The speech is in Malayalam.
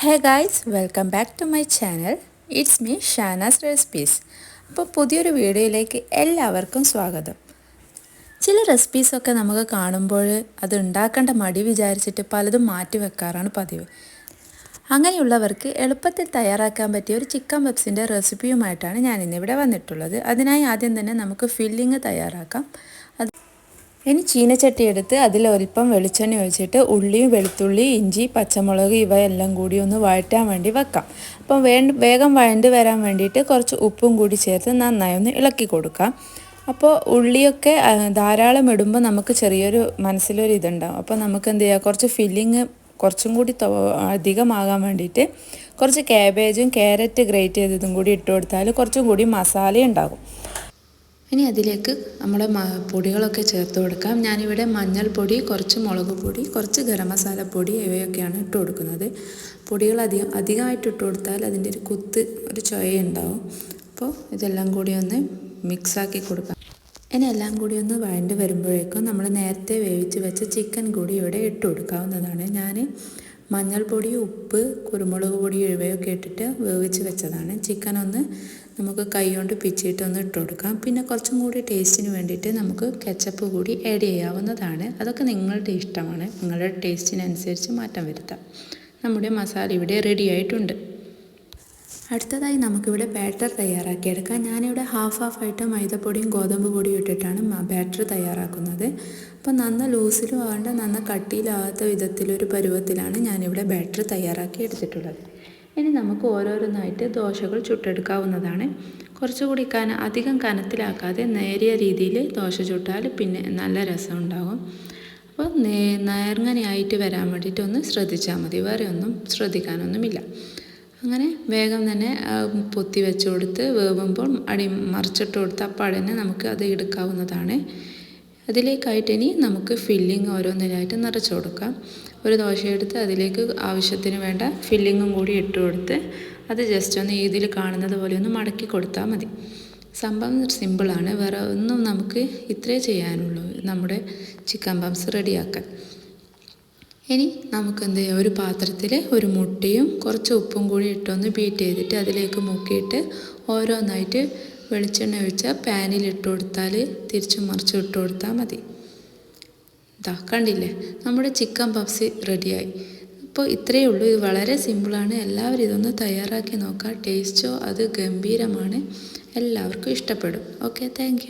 Hey guys welcome back to my channel it's me Shanas recipes അപ്പോൾ പുതിയൊരു വീഡിയോയിലേക്ക് എല്ലാവർക്കും സ്വാഗതം. ചില റെസിപ്പീസൊക്കെ നമുക്ക് കാണുമ്പോൾ അത് ഉണ്ടാക്കേണ്ട മടി വിചാരിച്ചിട്ട് പലതും മാറ്റി വെക്കാറാണ് പതിവ്. അങ്ങനെയുള്ളവർക്ക് എളുപ്പത്തിൽ തയ്യാറാക്കാൻ പറ്റിയ ഒരു ചിക്കൻ വെബ്സിന്റെ റെസിപ്പിയുമായിട്ടാണ് ഞാൻ ഇന്നിവിടെ വന്നിട്ടുള്ളത്. അതിനായി ആദ്യം തന്നെ നമുക്ക് ഫില്ലിങ് തയ്യാറാക്കാം. അത് ഇനി ചീനച്ചട്ടി എടുത്ത് അതിൽ ഒൽപ്പം വെളിച്ചെണ്ണ ഒഴിച്ചിട്ട് ഉള്ളിയും വെളുത്തുള്ളി ഇഞ്ചി പച്ചമുളക് ഇവയെല്ലാം കൂടി ഒന്ന് വഴറ്റാൻ വേണ്ടി വെക്കാം. അപ്പം വേ വേഗം വഴണ്ട് വരാൻ വേണ്ടിയിട്ട് കുറച്ച് ഉപ്പും കൂടി ചേർത്ത് നന്നായി ഒന്ന് ഇളക്കി കൊടുക്കാം. അപ്പോൾ ഉള്ളിയൊക്കെ ധാരാളം ഇടുമ്പോൾ നമുക്ക് ചെറിയൊരു മനസ്സിലൊരു ഇതുണ്ടാവും. അപ്പോൾ നമുക്ക് എന്ത് ചെയ്യുക കുറച്ച് ഫില്ലിങ് കുറച്ചും കൂടി അധികമാകാൻ വേണ്ടിയിട്ട് കുറച്ച് കാബേജും ക്യാരറ്റ് ഗ്രേറ്റ് ചെയ്തതും കൂടി ഇട്ട് കൊടുത്താൽ കുറച്ചും കൂടി മസാല ഉണ്ടാകും ഇനി അതിലേക്ക് നമ്മുടെ പൊടികളൊക്കെ ചേർത്ത് കൊടുക്കാം. ഞാനിവിടെ മഞ്ഞൾപ്പൊടി കുറച്ച് മുളക് പൊടി കുറച്ച് ഗരം മസാല പൊടി ഇവയൊക്കെയാണ് ഇട്ട് കൊടുക്കുന്നത്. പൊടികൾ അധികം അധികമായിട്ട് ഇട്ട് കൊടുത്താൽ അതിന്റെ ഒരു കുത്ത് ഒരു ചൊയ ഉണ്ടാവും അപ്പോൾ ഇതെല്ലാം കൂടി ഒന്ന് മിക്സാക്കി കൊടുക്കാം. ഇനി എല്ലാം കൂടി ഒന്ന് വഴണ്ട് വരുമ്പോഴേക്കും നമ്മൾ നേരത്തെ വേവിച്ച് വെച്ച ചിക്കൻ കൂടി ഇവിടെ ഇട്ട് കൊടുക്കാവുന്നതാണ്. ഞാൻ മഞ്ഞൾപ്പൊടി ഉപ്പ് കുരുമുളക് പൊടി ഇവയൊക്കെ ഇട്ടിട്ട് വേവിച്ച് വെച്ചതാണ്. ചിക്കൻ ഒന്ന് നമുക്ക് കൈ കൊണ്ട് പിച്ചിട്ടൊന്ന് ഇട്ട് കൊടുക്കാം. പിന്നെ കുറച്ചും കൂടി ടേസ്റ്റിന് വേണ്ടിയിട്ട് നമുക്ക് കെച്ചപ്പ് കൂടി ആഡ് ചെയ്യാവുന്നതാണ്. അതൊക്കെ നിങ്ങളുടെ ഇഷ്ടമാണ്. നിങ്ങളുടെ ടേസ്റ്റിനനുസരിച്ച് മാറ്റം വരുത്താം. നമ്മുടെ മസാല ഇവിടെ റെഡി ആയിട്ടുണ്ട്. അടുത്തതായി നമുക്കിവിടെ ബാറ്റർ തയ്യാറാക്കിയെടുക്കാം ഞാനിവിടെ ഹാഫ് ഹാഫ് ആയിട്ട് മൈദപ്പൊടിയും ഗോതമ്പ് പൊടിയും ഇട്ടിട്ടാണ് ബാറ്റർ തയ്യാറാക്കുന്നത്. അപ്പോൾ നന്ന ലൂസിലും ആവേണ്ട നന്ന കട്ടിയിലാവാത്ത വിധത്തിലൊരു പരുവത്തിലാണ് ഞാനിവിടെ ബാറ്റർ തയ്യാറാക്കി എടുത്തിട്ടുള്ളത്. ഇനി നമുക്ക് ഓരോരോന്നായിട്ട് ദോശകൾ ചുട്ടെടുക്കാവുന്നതാണ്. കുറച്ചുകൂടി കന അധികം കനത്തിലാക്കാതെ നേരിയ രീതിയിൽ ദോശ ചുട്ടാൽ പിന്നെ നല്ല രസം ഉണ്ടാകും. അപ്പോൾ നേർങ്ങനെയായിട്ട് വരാൻ വേണ്ടിയിട്ട് ഒന്ന് ശ്രദ്ധിച്ചാൽ മതി. വേറെ ഒന്നും ശ്രദ്ധിക്കാനൊന്നുമില്ല. അങ്ങനെ വേഗം തന്നെ പൊത്തി വെച്ച് കൊടുത്ത് വേവുമ്പോൾ അടി മറിച്ചിട്ട് കൊടുത്ത് അപ്പാടന്നെ നമുക്ക് അത് എടുക്കാവുന്നതാണ്. അതിലേക്കായിട്ട് ഇനി നമുക്ക് ഫില്ലിങ് ഓരോന്നിലായിട്ട് നിറച്ച് കൊടുക്കാം. ഒരു ദോശ എടുത്ത് അതിലേക്ക് ആവശ്യത്തിന് വേണ്ട ഫില്ലിങ്ങും കൂടി ഇട്ട് കൊടുത്ത് അത് ജസ്റ്റ് ഒന്ന് ഇതിൽ കാണുന്നത് പോലെ ഒന്ന് മടക്കി കൊടുത്താൽ മതി. സംഭവം സിമ്പിളാണ് വേറെ ഒന്നും നമുക്ക് ഇത്രേ ചെയ്യാനുള്ളൂ നമ്മുടെ ചിക്കൻ പംസ് റെഡിയാക്കാൻ ഇനി നമുക്കെന്ത് ചെയ്യാം? ഒരു പാത്രത്തിൽ ഒരു മുട്ടയും കുറച്ച് ഉപ്പും കൂടി ഇട്ടൊന്ന് ബീറ്റ് ചെയ്തിട്ട് അതിലേക്ക് മുക്കിയിട്ട് ഓരോന്നായിട്ട് വെളിച്ചെണ്ണ ഒഴിച്ചാൽ പാനിൽ ഇട്ട് കൊടുത്താൽ തിരിച്ചും മറിച്ചും ഇട്ട് കൊടുത്താൽ മതി. ഇതാ കണ്ടില്ലേ? നമ്മുടെ ചിക്കൻ പപ്സ് റെഡിയായി. അപ്പോൾ ഇത്രയേ ഉള്ളൂ. ഇത് വളരെ സിമ്പിളാണ്. എല്ലാവരും ഇതൊന്ന് തയ്യാറാക്കി നോക്കാം. ടേസ്റ്റോ അത് ഗംഭീരമാണ്. എല്ലാവർക്കും ഇഷ്ടപ്പെടും. Okay thank